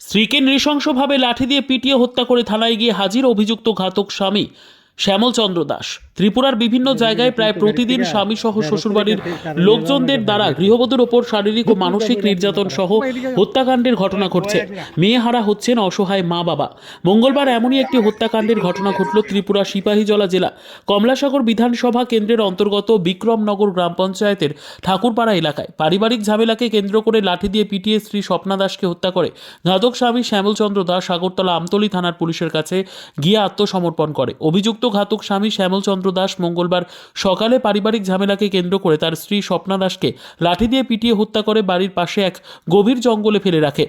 স্ত্রীকে নৃশংসভাবে লাঠি দিয়ে পিটিয়ে হত্যা করে থানায় গিয়ে হাজির অভিযুক্ত ঘাতক স্বামী। শ্যামলচন্দ্র দাস। ত্রিপুরার বিভিন্ন জায়গায় প্রায় প্রতিদিন স্বামী সহ শ্বশুরবাড়ির লোকজনদের দ্বারা গৃহবধূর ওপর শারীরিক ও মানসিক নির্যাতন সহ হত্যাকাণ্ডের ঘটনা ঘটছে। মেয়ে হারা হচ্ছেন অসহায় মা বাবা। মঙ্গলবার এমনই একটি হত্যাকাণ্ডের ঘটনা ঘটল ত্রিপুরা সিপাহীজলা জেলা। কমলাসাগর বিধানসভা কেন্দ্রের অন্তর্গত বিক্রমনগর গ্রাম পঞ্চায়েতের ঠাকুরপাড়া এলাকায় পারিবারিক ঝামেলাকে কেন্দ্র করে লাঠি দিয়ে পিটিয়ে স্ত্রী স্বপ্না দাসকে হত্যা করে ঘাতক স্বামী শ্যামলচন্দ্র দাস আগরতলা আমতলী থানার পুলিশের কাছে গিয়ে আত্মসমর্পণ করে। অভিযুক্ত ঘাতক স্বামী শ্যামলচন্দ্র দাস মঙ্গলবার সকালে পারিবারিক ঝামেলাকে কেন্দ্র করে তার স্ত্রী স্বপ্না দাসকে লাঠি দিয়ে পিটিয়ে হত্যা করে বাড়ির পাশে এক গভীর জঙ্গলে ফেলে রাখে।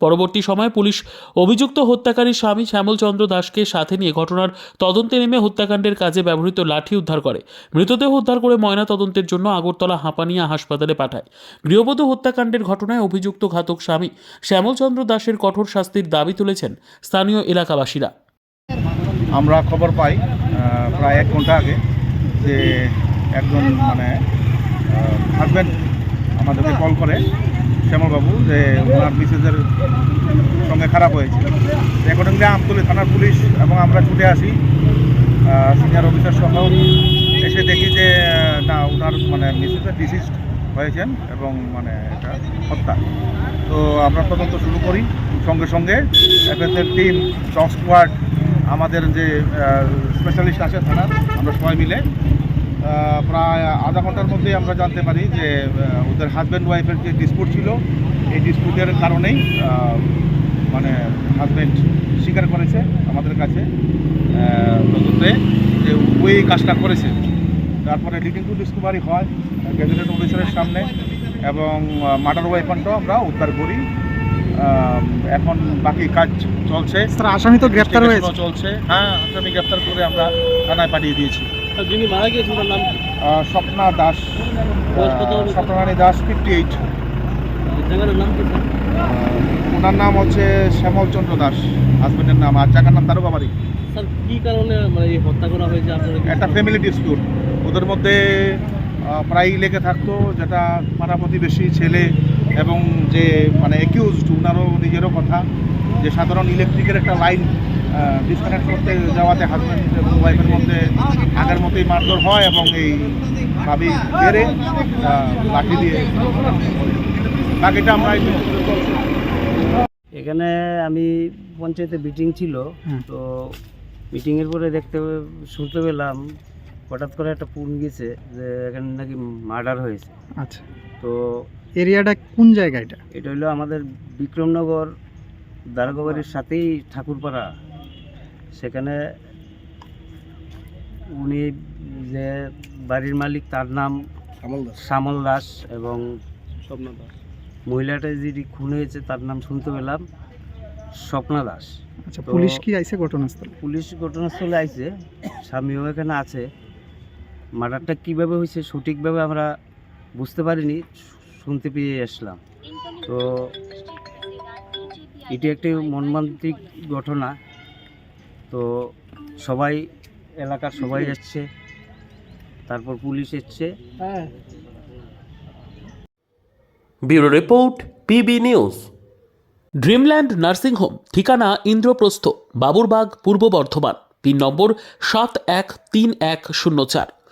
পরবর্তী সময়ে পুলিশ অভিযুক্ত হত্যাকারী স্বামী শ্যামলচন্দ্র দাসকে সাথে নিয়ে ঘটনার তদন্তে নেমে হত্যাকাণ্ডের কাজে ব্যবহৃত লাঠি উদ্ধার করে। মৃতদেহ উদ্ধার করে ময়না তদন্তের জন্য আগরতলা হাঁপানিয়া হাসপাতালে পাঠায়। গৃহবধূ হত্যাকাণ্ডের ঘটনায় অভিযুক্ত ঘাতক স্বামী শ্যামলচন্দ্র দাসের কঠোর শাস্তির দাবি তুলেছেন স্থানীয় এলাকাবাসীরা। আমরা খবর পাই প্রায় এক ঘণ্টা আগে যে একজন মানে হাজব্যান্ড আমাদেরকে কল করে শ্যামলবাবু যে ওনার মিসেজের সঙ্গে খারাপ হয়েছে। অ্যাকর্ডিংলি আমতলী থানার পুলিশ এবং আমরা ছুটে আসি সিনিয়র অফিসার সহ এসে দেখি যে না, ওনার মানে মিসেসের ডিসিজড হয়েছেন এবং মানে এটা হত্যা। তো আমরা তদন্ত শুরু করি, সঙ্গে সঙ্গে এফএসএর টিম ডগ স্কোয়াড আমাদের যে স্পেশালিস্ট আছে থানার আমরা সবাই মিলে প্রায় আধা ঘণ্টার মধ্যেই আমরা জানতে পারি যে ওদের হাজব্যান্ড ওয়াইফের যে ডিসপুট ছিল, এই ডিসপুটের কারণেই মানে হাজব্যান্ড স্বীকার করেছে আমাদের কাছে তদন্তে যে ওই কাজটা করেছে। তারপরে লিডিং টু ডিসকভারি হয় গ্যাজেটেড অফিসারের সামনে, এবং মার্ডার ওয়েপনটাও আমরা উদ্ধার করি। এখন বাকি কাজ চলছে। স্যার আসামি তো গ্রেপ্তার হয়েছে। চলছে। হ্যাঁ আসামি গ্রেপ্তার করে আমরা থানায় পাঠিয়ে দিয়েছি। যিনি মারা গিয়েছেন ওনার নাম স্বপ্না দাস। স্বপ্নারানী দাস ফিফটি এইট জায়গার নাম কি ওনার নাম হচ্ছে শ্যামলচন্দ্র দাস। হাজবেন্ডের নাম আর জায়গার নাম তারকাবাড়ি স্যার কি কারণে মানে এই হত্যা করা হয়েছে আপনারা একটা ফ্যামিলি ডিসপিউট ওদের মধ্যে প্রায়ই লেগে থাকতো যেটা পাড়া প্রতিবেশী ছেলে এবং যে মানে অ্যাকিউজড ওনারও নিজেরও কথা যে সাধারণ ইলেকট্রিকের একটা লাইন ডিসকানেক্ট করতে যাওয়াতে হাজব্যান্ড এবং ওয়াইফের মধ্যে আগের মতোই মারধর হয় এবং এই ভাবি বেড়ে লাঠি দিয়ে। বাকিটা আমরা এখানে আমি পঞ্চায়েতে মিটিং ছিল। তো মিটিংয়ের পরে দেখতে শুনতে পেলাম হঠাৎ করে একটা ফোন গেছে যে এখানে নাকি মার্ডার হয়েছে। আচ্ছা। তো এরিয়াটা কোন জায়গা এটা? এটা হলো আমাদের বিক্রমনগর দ্বারকাবাড়ির সাথেই ঠাকুরপাড়া। সেখানে উনি যে বাড়ির মালিক তার নাম শ্যামল দাস। এবং মহিলাটা যিনি খুন হয়েছে তার নাম শুনতে পেলাম স্বপ্না দাস। আচ্ছা পুলিশ কি আইছে ঘটনাস্থলে? পুলিশ ঘটনাস্থলে আইছে স্বামীও এখানে আছে। মার্ডারটা কীভাবে হয়েছে সঠিকভাবে আমরা বুঝতে পারিনি শুনতে পেয়ে আসলাম। তো এটি একটি মর্মান্তিক ঘটনা। তো সবাই এলাকার সবাই এসছে তারপর পুলিশ এসছে। Bureau report PB news. Dreamland nursing home ঠিকানা ইন্দ্রপ্রস্থ বাবুরবাগ পূর্ব বর্ধমান পিন নম্বর সাত এক তিন এক শূন্য চার।